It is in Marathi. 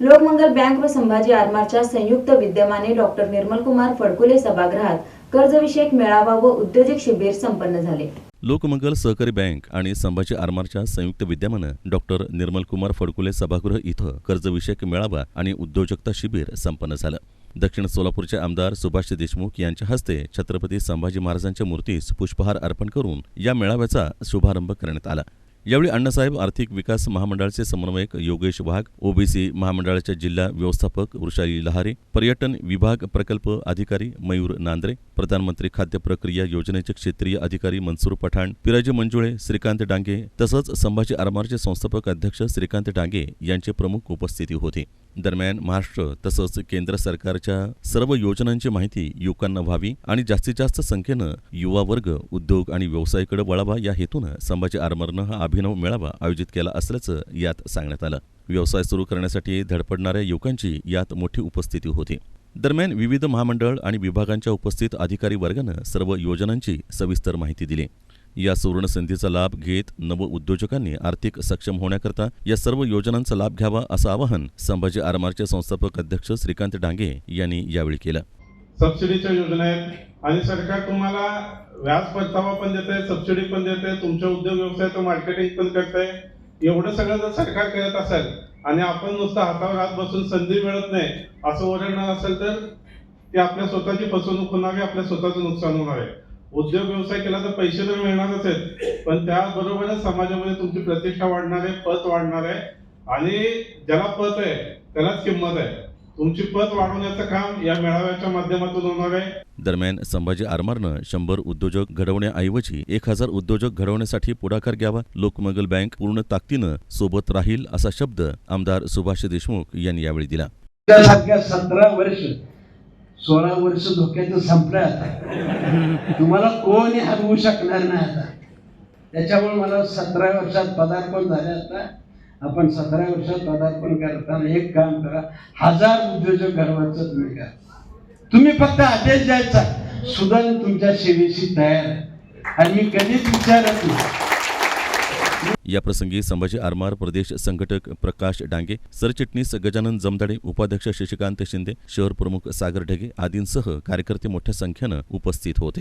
लोकमंगल बँक व संभाजी आरमारच्या संयुक्त विद्यमाने डॉक्टर निर्मलकुमार फडकुले सभागृहात कर्जविषयक मेळावा व उद्योजक शिबिर संपन्न झाले. लोकमंगल सहकारी बँक आणि संभाजी आरमारच्या संयुक्त विद्यमानं डॉक्टर निर्मलकुमार फडकुले सभागृह इथं कर्जविषयक मेळावा आणि उद्योजकता शिबिर संपन्न झालं. दक्षिण सोलापूरचे आमदार सुभाष देशमुख यांच्या हस्ते छत्रपती संभाजी महाराजांच्या मूर्तीस पुष्पहार अर्पण करून या मेळाव्याचा शुभारंभ करण्यात आला. यावेळी अण्णासाहेब आर्थिक विकास महामंडळाचे समन्वयक योगेश वाघ ओबीसी महामंडळाच्या जिल्हा व्यवस्थापक वृषाली लहारे पर्यटन विभाग प्रकल्प अधिकारी मयूर नांद्रे प्रधानमंत्री खाद्य प्रक्रिया योजनेचे क्षेत्रीय अधिकारी मनसूर पठाण पिराजी मंजुळे श्रीकांत डांगे तसंच संभाजी आरमारचे संस्थापक अध्यक्ष श्रीकांत डांगे यांची प्रमुख उपस्थिती होती. दरम्यान महाराष्ट्र तसंच केंद्र सरकारच्या सर्व योजनांची माहिती युवकांना व्हावी आणि जास्तीत जास्त संख्येनं युवा वर्ग उद्योग आणि व्यवसायाकडे वळावा या हेतूनं संभाजी आरमारनं हा अभिनव मेळावा आयोजित केला असल्याचं यात सांगण्यात आलं. व्यवसाय सुरू करण्यासाठी धडपडणाऱ्या युवकांची यात मोठी उपस्थिती होती. दरम्यान विविध महामंडळ आणि विभागांच्या उपस्थित अधिकारी वर्गानं सर्व योजनांची सविस्तर माहिती दिली. या सुवर्ण संधीचा लाभ घेत नव उद्योजकांनी आर्थिक सक्षम होण्याकरता या सर्व योजनांचा लाभ घ्यावा असं आवाहन संभाजी आरमारचे संस्थापक अध्यक्ष श्रीकांत डांगे यांनी यावेळी केलं. सबसिडीच्या योजना आहेत. आणि सरकार तुम्हाला व्याज परतावा पण देते सबसिडी पण देते तुमच्या उद्योग व्यवसायाचं मार्केटिंग पण करते एवढं सगळं जर सरकार करत असेल आणि आपण नुसतं हातावर हात बसून संधी मिळत नाही असं ओरडणार असेल तर ते आपल्या स्वतःची फसवणूक होणार आहे आपल्या स्वतःचं नुकसान होणार आहे. उद्योग व्यवसाय केला तर पैसे तर मिळणारच आहेत. पण त्याबरोबरच समाजामध्ये तुमची प्रतिष्ठा वाढणार आहे पत वाढणार आहे. आणि ज्याला पत आहे त्यालाच किंमत आहे. तुमची पत वाढवण्याचं काम या मेळाव्याच्या माध्यमातून होणार आहे. दरम्यान संभाजी आरमारनं शंभर उद्योजक घडवण्याऐवजी एक हजार उद्योजक घडवण्यासाठी पुढाकार घ्यावा लोकमंगल बँक पूर्ण ताकदीनं सोबत राहील असा शब्द आमदार सुभाष देशमुख यांनी यावेळी दिला. सतरा वर्ष सोळा वर्ष धोक्याचं संपलं आता. तुम्हाला कोणी हरवू शकणार नाही आता. त्याच्यामुळे मला सतरा वर्षात पदार्पण झाले आता. आपण सतरा वर्षात पदार्पण करताना एक काम करा. हजार उद्योजक घडवायचं तुम्ही करा. तुम्ही फक्त आदेश द्यायचा. सुदान तुमच्या सेवेशी तयार आहे. आणि मी कधीच विचारत नाही. याप्रसंगी संभाजी आरमार प्रदेश संघटक प्रकाश डांगे सरचिटणीस गजानन जमदाडे उपाध्यक्ष शशिकांत शिंदे शहर प्रमुख सागर ढगे आदींसह कार्यकर्ते मोठ्या संख्येनं उपस्थित होते.